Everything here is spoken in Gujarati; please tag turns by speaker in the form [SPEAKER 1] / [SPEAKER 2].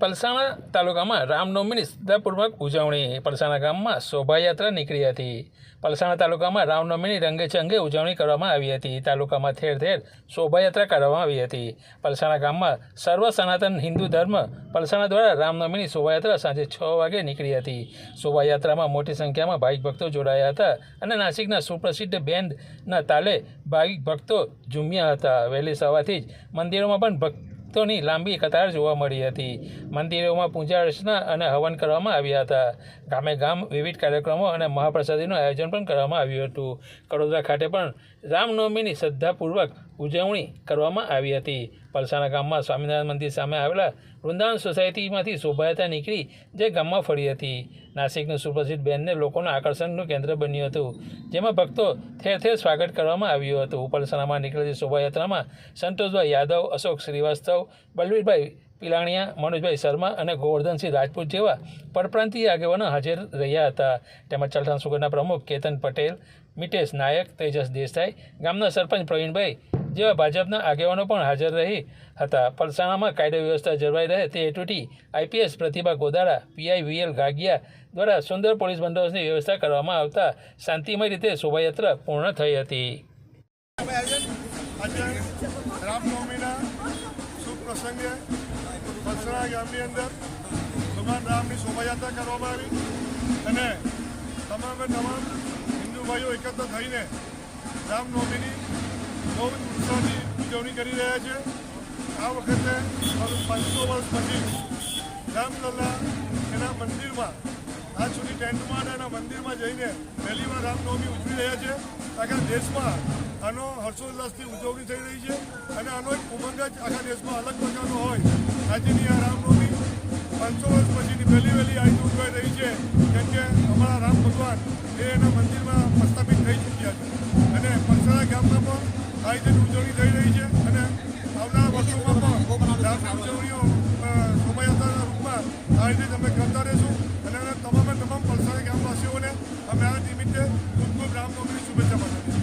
[SPEAKER 1] પલસાણા તાલુકામાં રામનવમીની શ્રદ્ધાપૂર્વક ઉજવણી. પલસાણા ગામમાં શોભાયાત્રા નીકળી હતી. પલસાણા તાલુકામાં રામનવમીની રંગેચંગે ઉજવણી કરવામાં આવી હતી. તાલુકામાં ઠેર ઠેર શોભાયાત્રા કરવામાં આવી હતી. પલસાણા ગામમાં સર્વ સનાતન હિન્દુ ધર્મ પલસાણા દ્વારા રામનવમીની શોભાયાત્રા સાંજે છ વાગે નીકળી હતી. શોભાયાત્રામાં મોટી સંખ્યામાં ભાવિક ભક્તો જોડાયા હતા અને નાસિકના સુપ્રસિદ્ધ બેન્ડના તાલે ભાવિક ભક્તો ઝૂમ્યા હતા. વહેલી સવારથી જ મંદિરોમાં પણ ભક્ત ભક્તોની લાંબી કતાર જોવા મળી હતી. મંદિરોમાં પૂજા અર્ચના અને હવન કરવામાં આવ્યા હતા. ગામે ગામ વિવિધ કાર્યક્રમો અને મહાપ્રસાદીનું આયોજન પણ કરવામાં આવ્યું હતું. કડોદરા ખાતે પણ રામનવમીની શ્રદ્ધાપૂર્વક ઉજવણી કરવામાં આવી હતી. પલસાણા ગામમાં સ્વામિનારાયણ મંદિર સામે આવેલા વૃંદાવન સોસાયટીમાંથી શોભાયાત્રા નીકળી, જે ગામમાં ફરી હતી. નાસિકનું સુપ્રસિદ્ધ બેનને લોકોના આકર્ષણનું કેન્દ્ર બન્યું હતું, જેમાં ભક્તો ઠેર ઠેર સ્વાગત કરવામાં આવ્યું હતું. પલસાણામાં નીકળેલી શોભાયાત્રામાં સંતોષભાઈ યાદવ, અશોક શ્રીવાસ્તવ, બલવીરભાઈ પિલાણિયા, મનોજભાઈ શર્મા અને ગોવર્ધનસિંહ રાજપૂત જેવા પરપ્રાંતીય આગેવાનો હાજર રહ્યા હતા. તેમજ ચલઠાણ સુગરના પ્રમુખ કેતન પટેલ મિટેશ નાયક, તેજસ દેસાઈ, ગામના સરપંચ પ્રવીણભાઈ જેવા ભાજપના આગેવાનો પણ હાજર રહી હતા. પલસાણામાં કાયદો વ્યવસ્થા જળવાઈ રહે તે હેતુથી IPS Pratibha Godada, PI VL Gagiya દ્વારા સુંદર પોલીસ બંદોબસ્તની વ્યવસ્થા કરવામાં આવતા શાંતિમય રીતે શોભાયાત્રા પૂર્ણ થઈ હતી.
[SPEAKER 2] અને તમામે તમામ હિન્દુ ભાઈઓ એકત્ર થઈને રામનવમીની બહુ જ ઉજવણી કરી રહ્યા છે. આ વખતે પાંચસો વર્ષ પછી રામલલ્લા એના મંદિરમાં આજ સુધી ટેન્ટમાં એના મંદિરમાં જઈને પહેલીવાર રામનવમી ઉજવી રહ્યા છે. આખા દેશમાં આનો હર્ષોલ્લાસથી ઉજવણી થઈ રહી છે અને આનો એક ઉમંગ જ આખા દેશમાં અલગ પ્રકારનો હોય. આજની આ રામનવમી પાંચસો વર્ષ પછીની પહેલી વહેલી આજે ઉજવાઈ રહી છે. કેમ કે અમારા રામ ભગવાન એ એના મંદિરમાં પ્રસ્થાપિત થઈ ચૂક્યા છે. અને પલસાણા ગામમાં પણ આ રીતે ઉજવણી થઈ રહી છે અને આવનારા વર્ષોમાં પણ રામની ઉજવણીઓ અ, શોભાયાત્રાના રૂપમાં આ રીતે તમે કરતા રહીશું. અને તમામે તમામ પલસાણા ગામવાસીઓને અમે આ નિમિત્તે ખૂબ ખૂબ રામનવમીની શુભેચ્છા પાઠવીએ